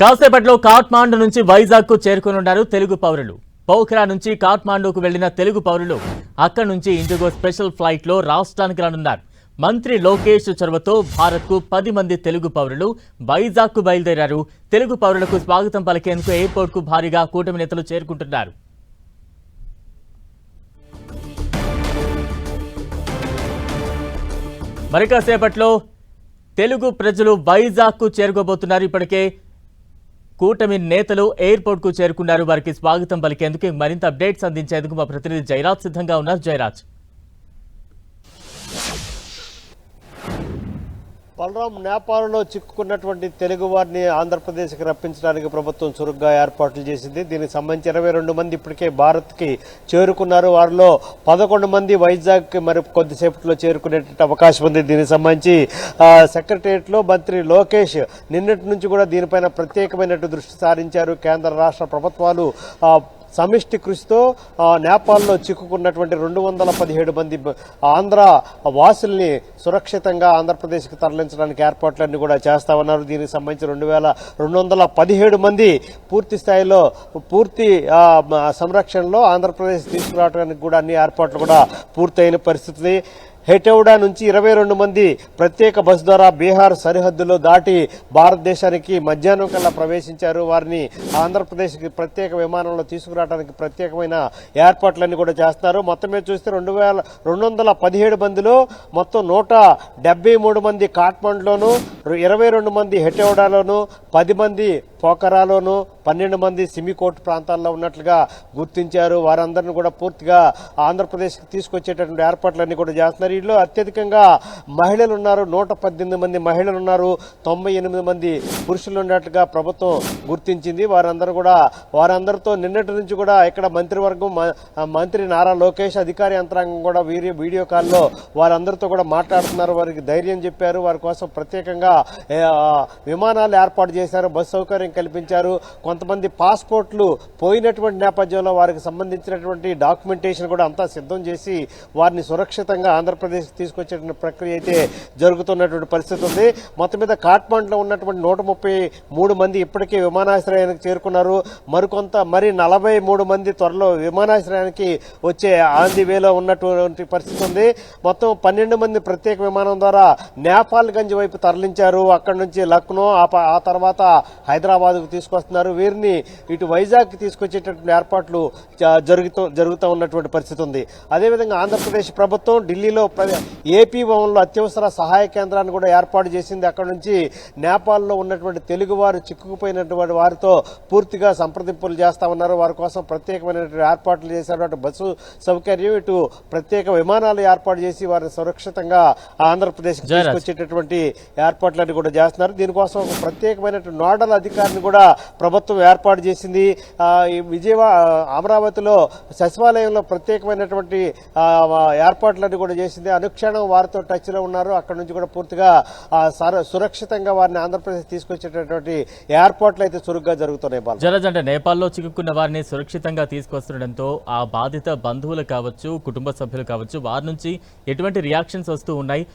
కాసేపట్లో కాట్మాండు నుంచి వైజాగ్కు చేరుకునున్నారు తెలుగు పౌరులు. పోఖ్రా నుంచి కాట్మాండుకు వెళ్ళిన తెలుగు పౌరులు అక్కడి నుంచి ఇండిగో స్పెషల్ ఫ్లైట్లో రాష్ట్రానికి రానున్నారు. మంత్రి లోకేష్ చొరవతో భారత్కు పది మంది తెలుగు పౌరులు వైజాగ్కు బయలుదేరారు. తెలుగు పౌరులకు స్వాగతం పలికేందుకు ఎయిర్పోర్ట్కు భారీగా కూటమి నేతలు చేరుకుంటున్నారు. మరి కాసేపట్లో తెలుగు ప్రజలు వైజాగ్కు చేరుకోబోతున్నారు. ఇప్పటికే కూటమి నేతలు ఎయిర్పోర్ట్కు చేరుకున్నారు. వారికి స్వాగతం పలికేందుకు మరింత అప్డేట్స్ అందించేందుకు మా ప్రతినిధి జయరాజ్ సిద్ధంగా ఉన్నారు. జయరాజ్. బలరాం నేపాల్లో చిక్కుకున్నటువంటి తెలుగు వారిని ఆంధ్రప్రదేశ్కి రప్పించడానికి ప్రభుత్వం చురుగ్గా ఏర్పాట్లు చేసింది. దీనికి సంబంధించి ఇరవై రెండు మంది ఇప్పటికే భారత్కి చేరుకున్నారు. వారిలో పదకొండు మంది వైజాగ్కి మరి కొద్దిసేపట్లో చేరుకునేటువంటి అవకాశం ఉంది. దీనికి సంబంధించి ఆ, సెక్రటరియట్లో మంత్రి లోకేష్ నిన్నటి నుంచి కూడా దీనిపైన ప్రత్యేకమైనటువంటి దృష్టి సారించారు. కేంద్ర రాష్ట్ర ప్రభుత్వాలు సమిష్టి కృషితో నేపాల్లో చిక్కుకున్నటువంటి రెండు వందల పదిహేడు మంది ఆంధ్ర వాసుల్ని సురక్షితంగా ఆంధ్రప్రదేశ్కి తరలించడానికి ఏర్పాట్లన్నీ కూడా చేస్తామన్నారు. దీనికి సంబంధించి రెండు వేల రెండు వందల పదిహేడు మంది పూర్తి స్థాయిలో పూర్తి సంరక్షణలో ఆంధ్రప్రదేశ్ తీసుకురావడానికి కూడా అన్ని ఏర్పాట్లు కూడా పూర్తయిన పరిస్థితి. హెటౌడా నుంచి ఇరవై రెండు మంది ప్రత్యేక బస్సు ద్వారా బీహార్ సరిహద్దులో దాటి భారతదేశానికి మధ్యాహ్నం కల్లా ప్రవేశించారు. వారిని ఆంధ్రప్రదేశ్కి ప్రత్యేక విమానంలో తీసుకురావడానికి ప్రత్యేకమైన ఏర్పాట్లన్నీ కూడా చేస్తున్నారు. మొత్తం మీద చూస్తే రెండు వేల రెండు వందల పదిహేడు మందిలో మొత్తం నూట డెబ్బై మూడు మంది కాట్మండ్లోను ఇరవై రెండు మంది హెటౌడాలోను పది మంది పోకరాలోను పన్నెండు మంది సిమికోట్ ప్రాంతాల్లో ఉన్నట్లుగా గుర్తించారు. వారందరిని కూడా పూర్తిగా ఆంధ్రప్రదేశ్కి తీసుకొచ్చేటటువంటి ఏర్పాట్లన్నీ కూడా చేస్తున్నారు. వీటిలో అత్యధికంగా మహిళలు ఉన్నారు. నూట పద్దెనిమిది మంది మహిళలు ఉన్నారు. తొంభై ఎనిమిది మంది పురుషులు ఉన్నట్టుగా ప్రభుత్వం గుర్తించింది. వారందరూ కూడా వారందరితో నిన్నటి నుంచి కూడా ఇక్కడ మంత్రివర్గం మ- మంత్రి నారా లోకేష్ అధికార యంత్రాంగం కూడా వీరి వీడియో కాల్లో వారందరితో కూడా మాట్లాడుతున్నారు. వారికి ధైర్యం చెప్పారు. వారి కోసం ప్రత్యేకంగా విమానాలు ఏర్పాటు చేశారు. బస్సు సౌకర్యం కల్పించారు. కొంతమంది పాస్పోర్ట్లు పోయినటువంటి నేపథ్యంలో వారికి సంబంధించినటువంటి డాక్యుమెంటేషన్ కూడా అంతా సిద్ధం చేసి వారిని సురక్షితంగా ఆంధ్రప్రదేశ్ తీసుకొచ్చేటువంటి ప్రక్రియ అయితే జరుగుతున్నటువంటి పరిస్థితి ఉంది. మొత్తం మీద కాట్మాండ్లో ఉన్నటువంటి నూట ముప్పై మూడు మంది ఇప్పటికే విమానాశ్రయానికి చేరుకున్నారు. మరికొంత మరి నలభై మూడు మంది త్వరలో విమానాశ్రయానికి వచ్చే ఆంది వేలో ఉన్నటువంటి పరిస్థితి ఉంది. మొత్తం పన్నెండు మంది ప్రత్యేక విమానం ద్వారా నేపాల్ గంజ్ వైపు తరలించారు. అక్కడి నుంచి లక్నో ఆ ఆ తర్వాత హైదరాబాద్కు తీసుకొస్తున్నారు. వీరిని ఇటు వైజాగ్కి తీసుకొచ్చేటటువంటి ఏర్పాట్లు జరుగుతూ జరుగుతూ ఉన్నటువంటి పరిస్థితి ఉంది. అదేవిధంగా ఆంధ్రప్రదేశ్ ప్రభుత్వం ఢిల్లీలో ఏపీ భవన్లో అత్యవసర సహాయ కేంద్రాన్ని కూడా ఏర్పాటు చేసింది. అక్కడ నుంచి నేపాల్లో ఉన్నటువంటి తెలుగు వారు చిక్కుకుపోయినటువంటి వారితో పూర్తిగా సంప్రదింపులు చేస్తా ఉన్నారు. వారి కోసం ప్రత్యేకమైనటువంటి ఏర్పాట్లు చేశారు. అటు బస్సు సౌకర్యం ఇటు ప్రత్యేక విమానాలు ఏర్పాటు చేసి వారిని సురక్షితంగా ఆంధ్రప్రదేశ్. తీసుకొచ్చేటటువంటి ఏర్పాట్లన్నీ కూడా చేస్తున్నారు. దీనికోసం ఒక ప్రత్యేకమైనటువంటి నోడల్ అధికారిని కూడా ప్రభుత్వం ఏర్పాటు చేసింది. ఈ విజయవాడ అమరావతిలో సచివాలయంలో ప్రత్యేకమైనటువంటి ఏర్పాట్లన్నీ కూడా చేసింది. అనుక్షణం వారితో టచ్లో ఉన్నారు. అక్కడ నుంచి కూడా పూర్తిగా సర- సురక్షితంగా వారిని ఆంధ్రప్రదేశ్ తీసుకొచ్చేటటువంటి ఏర్పాట్లు అయితే చురుగ్గా జరుగుతున్నాయి బాల అంటే నేపాల్లో చిక్కుకున్న వారిని సురక్షితంగా తీసుకొస్తుండటంతో ఆ బాధిత బంధువులు కావచ్చు కుటుంబ సభ్యులు కావచ్చు వారి నుంచి ఎటువంటి రియాక్షన్స్ వస్తూ ఉన్నాయి.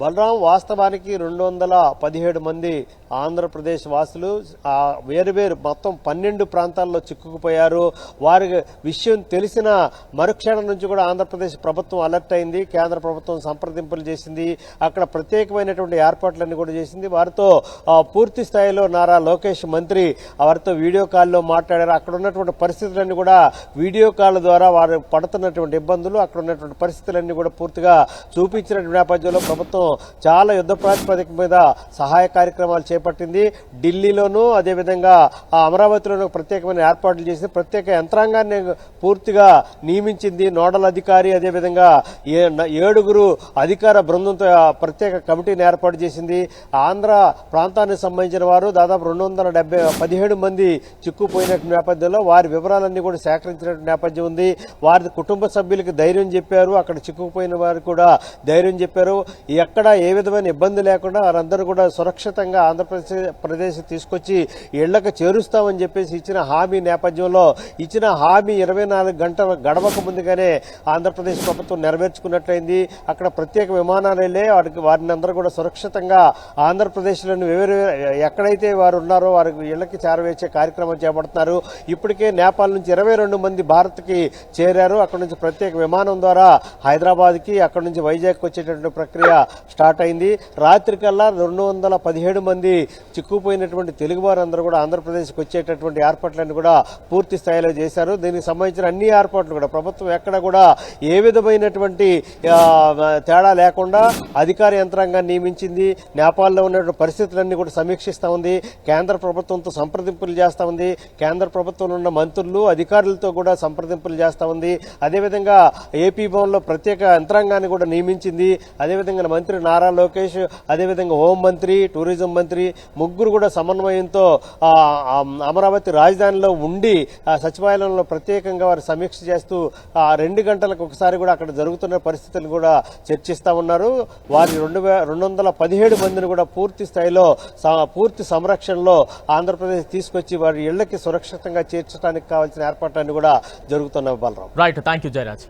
బలరాం వాస్తవానికి రెండు వందల పదిహేడు మంది ఆంధ్రప్రదేశ్ వాసులు. ఆ వేరువేరు మొత్తం పన్నెండు ప్రాంతాల్లో చిక్కుకుపోయారు. వారి విషయం తెలిసిన మరుక్షణం నుంచి కూడా ఆంధ్రప్రదేశ్ ప్రభుత్వం అలర్ట్ అయింది. కేంద్ర ప్రభుత్వం సంప్రదింపులు చేసింది. అక్కడ ప్రత్యేకమైనటువంటి ఏర్పాట్లన్నీ కూడా చేసింది. వారితో పూర్తి స్థాయిలో నారా లోకేష్ మంత్రి వారితో వీడియో కాల్లో మాట్లాడారు. అక్కడ ఉన్నటువంటి పరిస్థితులన్నీ కూడా వీడియో కాల్ ద్వారా వారు పడుతున్నటువంటి ఇబ్బందులు అక్కడ ఉన్నటువంటి పరిస్థితులన్నీ కూడా పూర్తిగా చూపించినటువంటి నేపథ్యంలో ప్రభుత్వం చాలా యుద్ధ ప్రాతిపదిక మీద సహాయ కార్యక్రమాలు చేపట్టింది. ఢిల్లీలోనూ అదేవిధంగా ఆ అమరావతిలోనూ ప్రత్యేకమైన ఏర్పాట్లు చేసి ప్రత్యేక యంత్రాంగాన్ని పూర్తిగా నియమించింది నోడల్ అధికారి. అదేవిధంగా ఏ- ఏడుగురు అధికార బృందంతో ప్రత్యేక కమిటీని ఏర్పాటు చేసింది. ఆంధ్ర ప్రాంతానికి సంబంధించిన వారు దాదాపు రెండు వందల డెబ్బై పదిహేడు మంది చిక్కుపోయిన నేపథ్యంలో వారి వివరాలన్నీ కూడా సేకరించిన నేపథ్యం ఉంది. వారి కుటుంబ సభ్యులకి ధైర్యం చెప్పారు. అక్కడ చిక్కుకుపోయిన వారు కూడా ధైర్యం చెప్పారు. ఎక్కడ ఎక్కడ ఏ విధమైన ఇబ్బంది లేకుండా వారందరూ కూడా సురక్షితంగా ఆంధ్రప్రదేశ్ ప్రదేశ్ తీసుకొచ్చి ఇళ్ళకు చేరుస్తామని చెప్పేసి ఇచ్చిన హామీ నేపథ్యంలో ఇచ్చిన హామీ ఇరవై నాలుగు గంటల గడవక ముందుగానే ఆంధ్రప్రదేశ్ ప్రభుత్వం నెరవేర్చుకున్నట్లయింది. అక్కడ ప్రత్యేక విమానాలు వెళ్ళే వారికి వారిని అందరూ కూడా సురక్షితంగా ఆంధ్రప్రదేశ్లోని వేరే ఎక్కడైతే వారు ఉన్నారో వారికి ఇళ్ళకి చేరవేసే కార్యక్రమం చేపడుతున్నారు. ఇప్పటికే నేపాల్ నుంచి ఇరవై రెండు మంది భారత్కి చేరారు. అక్కడ నుంచి ప్రత్యేక విమానం ద్వారా హైదరాబాద్కి అక్కడ నుంచి వైజాగ్ వచ్చేటటువంటి ప్రక్రియ స్టార్ట్ అయింది. రాత్రికల్లా రెండు వందల పదిహేడు మంది చిక్కుపోయినటువంటి తెలుగు వారందరూ కూడా ఆంధ్రప్రదేశ్కి వచ్చేటటువంటి ఏర్పాట్లన్నీ కూడా పూర్తి స్థాయిలో చేశారు. దీనికి సంబంధించిన అన్ని ఏర్పాట్లు కూడా ప్రభుత్వం ఎక్కడ కూడా ఏ విధమైనటువంటి తేడా లేకుండా అధికార యంత్రాంగాన్ని నియమించింది. నేపాల్లో ఉన్నటువంటి పరిస్థితులన్నీ కూడా సమీక్షిస్తూ ఉంది. కేంద్ర ప్రభుత్వంతో సంప్రదింపులు చేస్తూ ఉంది. కేంద్ర ప్రభుత్వంలో ఉన్న మంత్రులు అధికారులతో కూడా సంప్రదింపులు చేస్తూ ఉంది. అదేవిధంగా ఏపీ భవన్లో ప్రత్యేక యంత్రాంగాన్ని కూడా నియమించింది. అదేవిధంగా మంత్రి నారా లోకేష్ అదేవిధంగా హోం మంత్రి టూరిజం మంత్రి ముగ్గురు కూడా సమన్వయంతో అమరావతి రాజధానిలో ఉండి సచివాలయంలో ప్రత్యేకంగా వారు సమీక్ష చేస్తూ రెండు గంటలకు ఒకసారి కూడా అక్కడ జరుగుతున్న పరిస్థితులు కూడా చర్చిస్తా ఉన్నారు. వారి రెండు రెండు వందల పదిహేడు మందిని కూడా పూర్తి స్థాయిలో పూర్తి సంరక్షణలో ఆంధ్రప్రదేశ్ తీసుకొచ్చి వారి ఇళ్ళకి సురక్షితంగా చేర్చడానికి కావాల్సిన ఏర్పాట్లన్నీ కూడా జరుగుతున్న Balaram right thank you Jayaraj